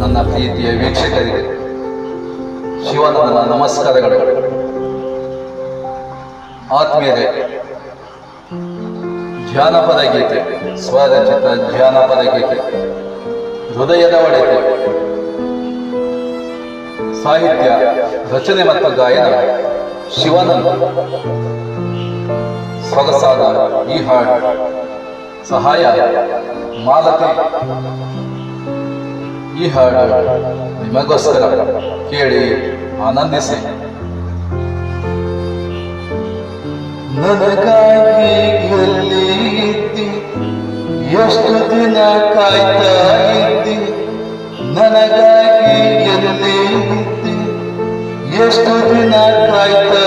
ನನ್ನ ಪ್ರೀತಿಯ ವೀಕ್ಷಕರಿಗೆ ಶಿವನ ನಮಸ್ಕಾರಗಳು. ಆತ್ಮೀಯರೇ ಜಾನಪದ ಗೀತೆ, ಸ್ವರಚಿತ ಜಾನಪದ ಗೀತೆ, ಹೃದಯದ ಒಡೆತೆ, ಸಾಹಿತ್ಯ, ರಚನೆ ಮತ್ತು ಗಾಯನ ಶಿವನ ಸೊಗಸಾದ ಈ ಹಾಡು. ಸಹಾಯ, ಮಾಲತಿ ಈ ಹಾಡು ನಿಮಗೋಸ್ಕರ ಕೇಳಿ ಆನಂದಿಸಿ. ನನಗಾಗಿ ಎಷ್ಟು ದಿನ ಕಾಯ್ತಾ ಇದ್ದಿ, ನನಗಾಗಿ ಎಲ್ಲಿ ಎಷ್ಟು ದಿನ ಕಾಯ್ತಾ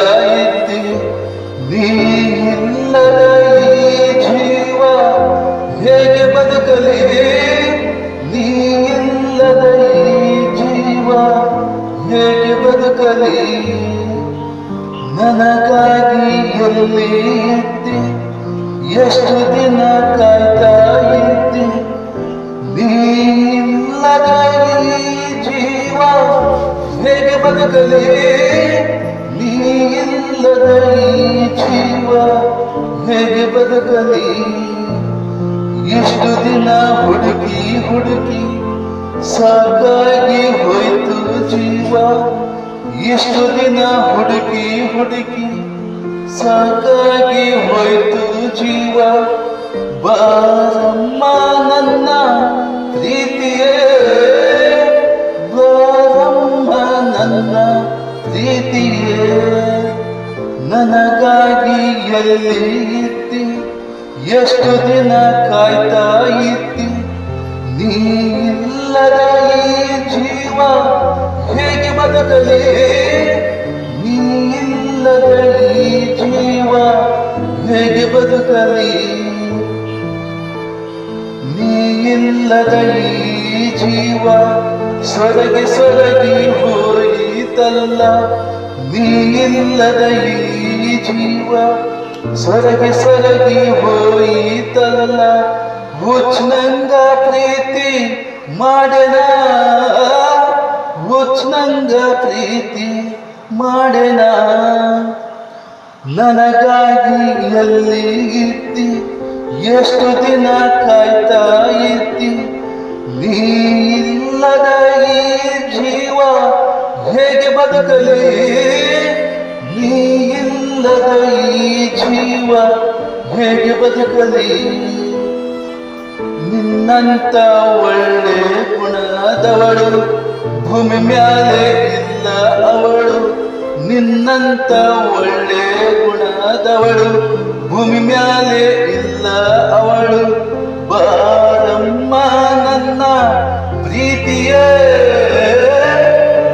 ಬದುಕಲಿ ನನಗಾಗಿ ಎಲ್ಲಿ ಇದ್ದೆ ಎಷ್ಟು ದಿನ ಕಾಯ್ತಾ ಇದ್ದೆ? ನೀ ಇಲ್ಲದ ಈ ಜೀವ ಹೇಗೆ ಬದುಕಲಿ? ನೀಲ್ಲದ ಜೀವ ಹೇಗೆ ಬದುಕಲಿ? ಎಷ್ಟು ದಿನ ಹುಡುಕಿ ಹುಡುಕಿ ಸಾಕಾಗಿ ಎಷ್ಟು ದಿನ ಹುಡುಕಿ ಹುಡುಕಿ ಸಾಕಾಗಿ ಹೋಯ್ತು ಜೀವ? ಬಾರಮ್ಮ ನನ್ನ ಪ್ರೀತಿಯೇ. ಬಾರಮ್ಮ ನನ್ನ ಪ್ರೀತಿಯೇ. ನನಗಾಗಿ ಎಲ್ಲಿ ಇತ್ತಿ ಎಷ್ಟು ದಿನ ಕಾಯ್ತಾ ಇತ್ತಿ ನೀ ಇಲ್ಲದ ಈ ಜೀವ ಹೇಗೆ ಬದುಕಲಿ ನೀ ಇಲ್ಲದ ಈ ಜೀವ ಹೇಗೆ ಬದುಕಲಿ? ನೀ ಇಲ್ಲದ ಈ ಜೀವ ಸೊರಗಿ ಸೊರಗಿ ಹೋಯಿತಲ್ಲ. ನೀ ಇಲ್ಲದ ಈ ಜೀವ ಸೊರಗಿ ಸೊರಗಿ ಹೋಯಿತಲ್ಲ. ಹುಚ್ಚನಂಗ ಪ್ರೀತಿ ಮಾಡನ ಹುಚ್ಚನಂಗ ಪ್ರೀತಿ ಮಾಡೆನ? ನನಗಾಗಿ ಎಲ್ಲಿ ಇತ್ತಿ ಎಷ್ಟು ದಿನ ಕಾಯ್ತಾ ಇತ್ತಿ ನೀ ಇಲ್ಲದ ಈ ಜೀವ ಹೇಗೆ ಬದುಕಲಿ? ನೀ ಇಲ್ಲದ ಈ ಜೀವ ಹೇಗೆ ಬದುಕಲಿ? ನಿನ್ನಂತ ಒಳ್ಳೆ ಗುಣದವಳು ಭೂಮಿ ಮ್ಯಾಲೆ ಇಲ್ಲ ಅವಳು, ನಿನ್ನಂತ ಒಳ್ಳೆ ಗುಣದವಳು. ಭೂಮಿ ಮ್ಯಾಲೆ ಇಲ್ಲ ಅವಳು, ಬಾರಮ್ಮ ನನ್ನ ಪ್ರೀತಿಯೇ.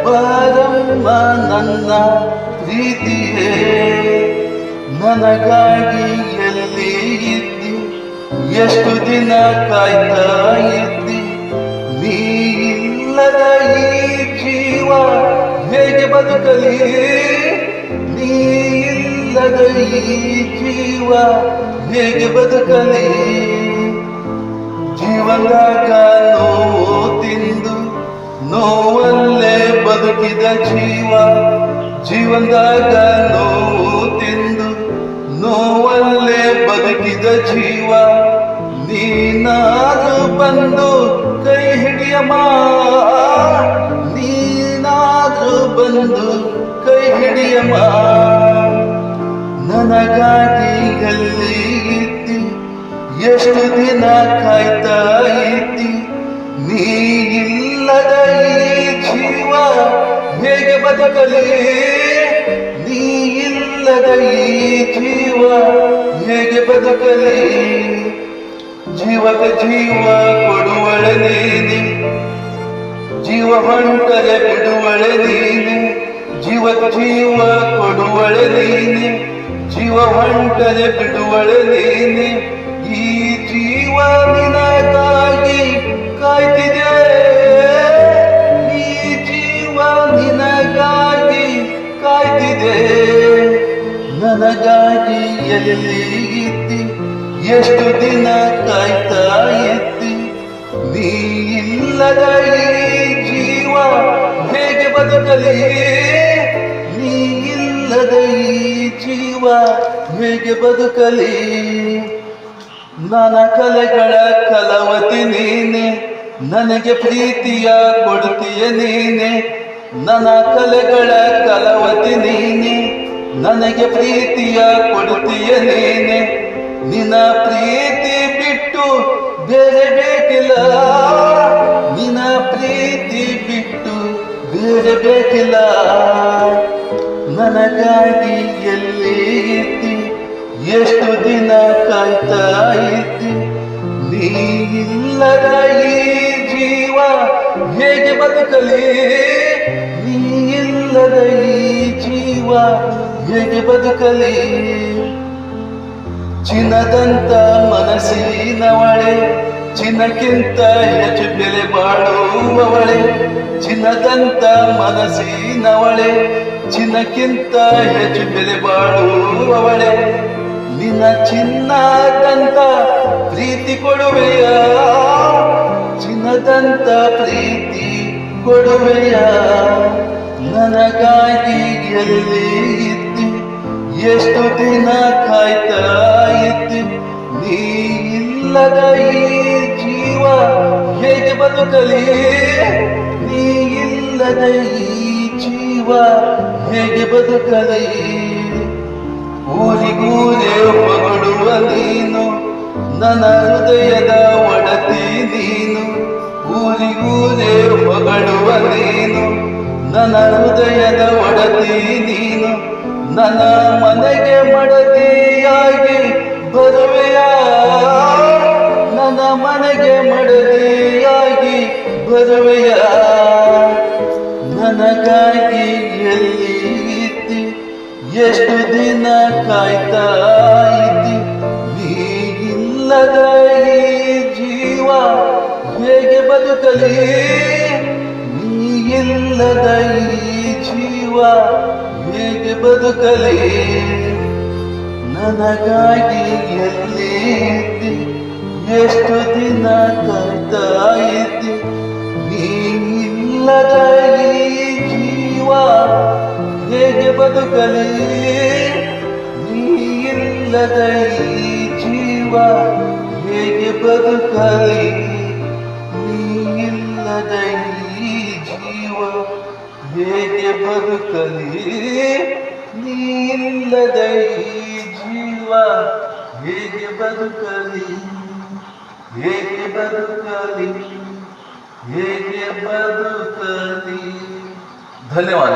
ಬಾರಮ್ಮ ನನ್ನ ಪ್ರೀತಿಯೇ. ನನಗಾಗಿ ಎಲ್ಲಿ ಇದ್ದಿ? ಎಷ್ಟು ದಿನ ಕಾಯ್ತಾ ಜೀವ ಹೇಗೆ ಬದುಕಲಿ? ನೀ ಇಲ್ಲದ ಈ ಜೀವ ಹೇಗೆ ಬದುಕಲಿ? ಜೀವನ ನೋವು ತಿಂದು ನೋವಲ್ಲೇ ಬದುಕಿದ ಜೀವ, ಜೀವನದಾಗ ನೋವು ತಿಂದು ನೋವಲ್ಲೇ ಬದುಕಿದ ಜೀವ, ನೀನಾದ್ರೂ ಬಂದು ಕೈ ಹಿಡಿಯಮ್ಮ ಬಂದು ಕೈ ಹಿಡಿಯಮ್ಮ. ನನಗಾಗಿ ಗಲ್ಲಿ ಇತ್ತಿ ಎಷ್ಟು ದಿನ ಕಾಯ್ತಾ ಇತ್ತಿ ನೀ ಇಲ್ಲದ ಈ ಜೀವ ಹೇಗೆ ಬದುಕಲಿ? ನೀ ಇಲ್ಲದ ಈ ಜೀವ ಹೇಗೆ ಬದುಕಲಿ? ಜೀವಕ ಜೀವ ಕೊಡುವಳೆ ನೀನೆ ಜೀವ ಹೊಂಟರೆ ಬಿಡುವಳೆ ನೀನೆ, ಜೀವ ಜೀವ ಕೊಡುವಳೆ ನೀನೆ, ಜೀವ ಹೊಂಟರೆ ಬಿಡುವಳೆ ನೀನೆ. ಈ ಜೀವ ನಿನಗಾಗಿ ಕಾಯ್ತಿದೆ, ಈ ಜೀವ ನಿನಗಾಗಿ ಕಾಯ್ತಿದೆ. ನನಗಾಗಿ ಎಲ್ಲಿ ಇದ್ದಿ, ಎಷ್ಟು ದಿನ ಕಾಯ್ತಾ ಇದ್ದಿ, ನೀ ಇಲ್ಲ ಇಲ್ಲದ ಹೇಗೆ ಬದುಕಲಿ? ಇಲ್ಲದ ಈ ಜೀವ ಹೇಗೆ ಬದುಕಲಿ? ನನ್ನ ಕಲೆಗಳ ಕಲವತಿ ನೀನೆ, ನನಗೆ ಪ್ರೀತಿಯ ಕೊಡ್ತೀಯ ನೀನೆ. ನನ್ನ ಕಲೆಗಳ ಕಲವತಿ ನೀನೆ, ನನಗೆ ಪ್ರೀತಿಯ ಕೊಡ್ತೀಯ ನೀನೆ. ನಿನ್ನ ಪ್ರೀತಿ ಬೇಕಿಲ್ಲ ನನಗಾಗಿ ಎಲ್ಲಿ ಇದ್ದಿ? ಎಷ್ಟು ದಿನ ಕಾಯ್ತಾ ಇದ್ದಿ? ನೀ ಇಲ್ಲದ ಈ ಜೀವ ಹೇಗೆ ಬದುಕಲಿ? ನೀ ಇಲ್ಲದ ಈ ಜೀವ ಹೇಗೆ ಬದುಕಲಿ? ಚಿನ್ನದಂತ ಮನಸ್ಸಿನವಳೆ ಚಿನ್ನಕ್ಕಿಂತ ಹೆಚ್ಚು ಬೆಲೆ ಬಾಳುವವಳೆ, ಚಿನ್ನದಂತ ಮನಸ್ಸಿನವಳೆ, ಚಿನ್ನಕ್ಕಿಂತ ಹೆಚ್ಚು ಬೆಲೆ ಬಾಳುವವಳೆ. ನಿನ್ನ ಚಿನ್ನದಂತ ಪ್ರೀತಿ ಕೊಡುವೆಯ, ಚಿನ್ನದಂತ ಪ್ರೀತಿ ಕೊಡುವೆಯ. ನನಗಾಗಿ ಎಲ್ಲಿ ಇದ್ದಿ, ಎಷ್ಟು ದಿನ ಕಾಯ್ತಾ ಇದ್ದಿ. ಇಲ್ಲದ ಈ ಜೀವ ಹೇಗೆ ಬದುಕಲಿ? ನೀ ಇಲ್ಲದ ಈ ಜೀವ ಹೇಗೆ ಬದುಕಲಿ? ಊರಿಗೂರೇ ಹೊಗಡುವ ನೀನು, ನನ್ನ ಹೃದಯದ ಒಡತಿ ನೀನು. ಊರಿಗೂರೇ ಹೊಗಡುವ ನೀನು, ನನ್ನ ಹೃದಯದ ಒಡತಿ ನೀನು. ನನ್ನ ಮನೆಗೆ ಮಡದಿಯಾಗಿ ಬರುವೆಯ? ಬರುವೆಯ? ನನಗಾಗಿ ಎಲ್ಲಿ ಎಷ್ಟು ದಿನ ಕಾಯ್ತಾ ಇದ್ದಿ? ನೀ ಇಲ್ಲದ ಜೀವ ಹೇಗೆ ಬದುಕಲಿ? ನೀ ಇಲ್ಲದ ಈ ಜೀವ ಹೇಗೆ ಬದುಕಲಿ? ನನಗಾಗಿ ಎಲ್ಲಿ ಎಷ್ಟು ದಿನ ಕಾಯ್ತಾ ಇದ್ದಿ? ಇಲ್ಲದ ಈ ಜೀವ ಹೇಗೆ ಬದುಕಲಿ? ನೀ ಇಲ್ಲದ ಈ ಜೀವ ಹೇಗೆ ಬದುಕಲಿ? ನೀ ಇಲ್ಲದ ಈ ಜೀವ ಹೇಗೆ ಬದುಕಲಿ? ನೀ ಇಲ್ಲದ ಈ ಜೀವ ಹೇಗೆ ಬದುಕಲಿ? ಹೇಗೆ ಬದುಕಲಿ? ಹೇಗೆ ಬದುಕಲಿ ಧನ್ಯವಾದ